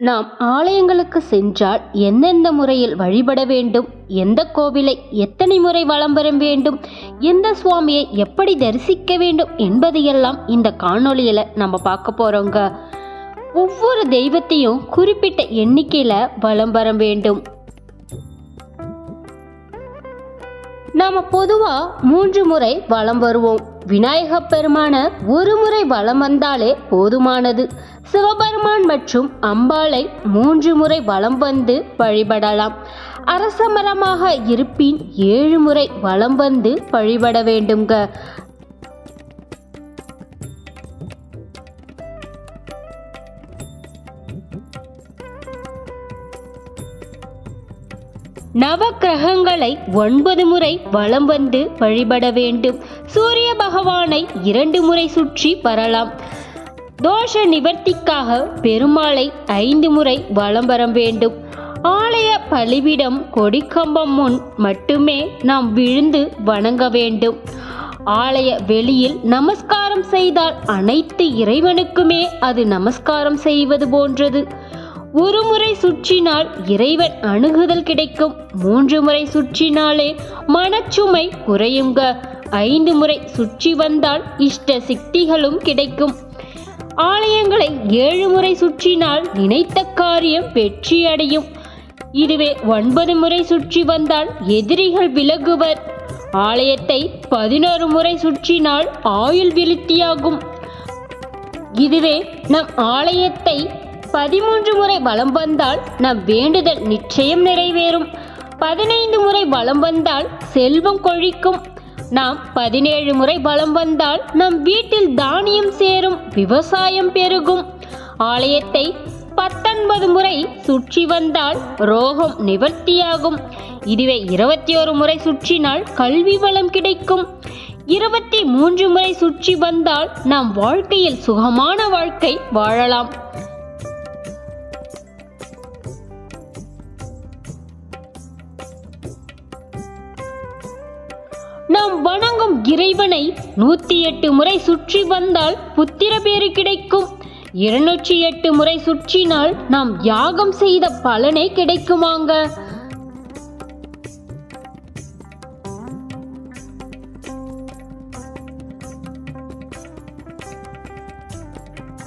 நாம் ஆலயங்களுக்கு சென்றால் எந்தெந்த முறையில் வழிபட வேண்டும்? எந்த கோவிலை எத்தனை முறை வலம் வர வேண்டும்? எந்த சுவாமியை எப்படி தரிசிக்க வேண்டும்? என்பதையெல்லாம் இந்த காணொளியில் நம்ம பார்க்க போகிறோங்க ஒவ்வொரு தெய்வத்தையும் குறிப்பிட்ட எண்ணிக்கையில் வலம் வர வேண்டும். நாம பொதுவா மூன்று முறை வலம் வருவோம். விநாயக பெருமான ஒரு முறை வலம் வந்தாலே போதுமானது. சிவபெருமான் மற்றும் அம்பாளை மூன்று முறை வலம் வந்து வழிபடலாம். அரசமரமாக இருப்பின் ஏழு முறை வலம் வந்து வழிபட வேண்டுங்க நவக்கிரகங்களை ஒன்பது முறை வலம் வந்து வழிபட வேண்டும். சூரிய பகவானை இரண்டு முறை சுற்றி வரலாம். தோஷ நிவர்த்திக்காக பெருமாளை ஐந்து முறை வலம் வர வேண்டும். ஆலய பலிபிடம் கொடிக்கம்பம் முன் மட்டுமே நாம் விழுந்து வணங்க வேண்டும். ஆலய வெளியில் நமஸ்காரம் செய்தால் அனைத்து இறைவனுக்குமே அது நமஸ்காரம் செய்வது போன்றது. ஒரு முறை சுற்றினால் இறைவன் அணுகுதல் கிடைக்கும். மூன்று முறை சுற்றினாலே மனச்சுமை குறையுங்க. ஐந்து முறை சுற்றி வந்தால் இஷ்ட சக்திகளும் கிடைக்கும். ஆலயங்களை ஏழு முறை சுற்றினால் நினைத்த காரியம் வெற்றி அடையும் இதுவே ஒன்பது முறை சுற்றி வந்தால் எதிரிகள் விலகுவர். ஆலயத்தை பதினோரு முறை சுற்றினால் ஆயுள் விருத்தியாகும் இதுவே நம் ஆலயத்தை பதிமூன்று முறை வலம் வந்தால் நம் வேண்டுதல் நிச்சயம் நிறைவேறும். பதினைந்து முறை வலம் வந்தால் செல்வம் கொழிக்கும். நாம் பதினேழு முறை வலம் வந்தால் நம் வீட்டில் தானியம் சேரும் விவசாயம் பெருகும். ஆலயத்தை பத்தொன்பது முறை சுற்றி வந்தால் ரோகம் நிவர்த்தியாகும். இதுவே இருபத்தி ஒரு முறை சுற்றினால் கல்வி வளம் கிடைக்கும். இருபத்தி மூன்று முறை சுற்றி வந்தால் நாம் வாழ்க்கையில் சுகமான வாழ்க்கை வாழலாம். நாம் வணங்கும் இறைவனை நூத்தி எட்டு முறை சுற்றி வந்தால் புத்திர பேறு கிடைக்கும். இருநூற்றி எட்டு முறை சுற்றினால் நாம் யாகம் செய்த பலனே கிடைக்குமாங்க.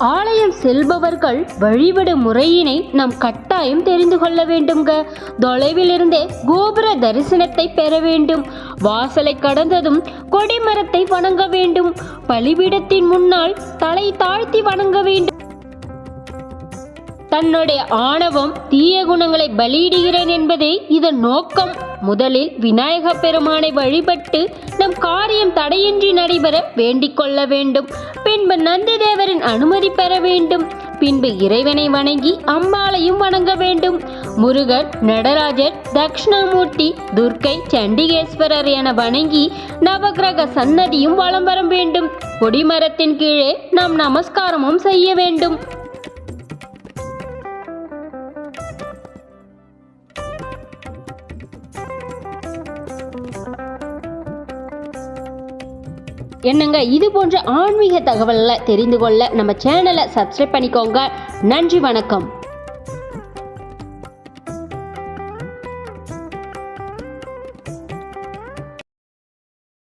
ஆலயம் செல்பவர்கள் வழிபடும் முறையினை நாம் கட்டாயம் தெரிந்து கொள்ள வேண்டுங்க தொலைவிலிருந்தே கோபுர தரிசனத்தை பெற வேண்டும். வாசலை கடந்ததும் கொடிமரத்தை வணங்க வேண்டும். பலிபீடத்தின் முன்னால் தலை தாழ்த்தி வணங்க வேண்டும். தன்னுடைய ஆணவம் தீய குணங்களை பலியிடுகிறேன் என்பதே இதன் நோக்கம். முதலில் விநாயக பெருமானை வழிபட்டு நம் காரியம் தடையின்றி நடைபெற வேண்டிக் கொள்ள வேண்டும். பின்பு நந்தி தேவரின் அனுமதி பெற வேண்டும். பின்பு இறைவனை வணங்கி அம்பாளையும் வணங்க வேண்டும். முருகர் நடராஜர் தக்ஷணாமூர்த்தி துர்க்கை சண்டிகேஸ்வரர் என வணங்கி நவகிரக சன்னதியும் வலம் வர வேண்டும். கொடிமரத்தின் கீழே நாம் நமஸ்காரமும் செய்ய வேண்டும். என்னங்க இது போன்ற ஆன்மீக தகவல்களை தெரிந்து கொள்ள நம்ம சேனலை சப்ஸ்கிரைப் பண்ணிக்கோங்க. நன்றி வணக்கம்.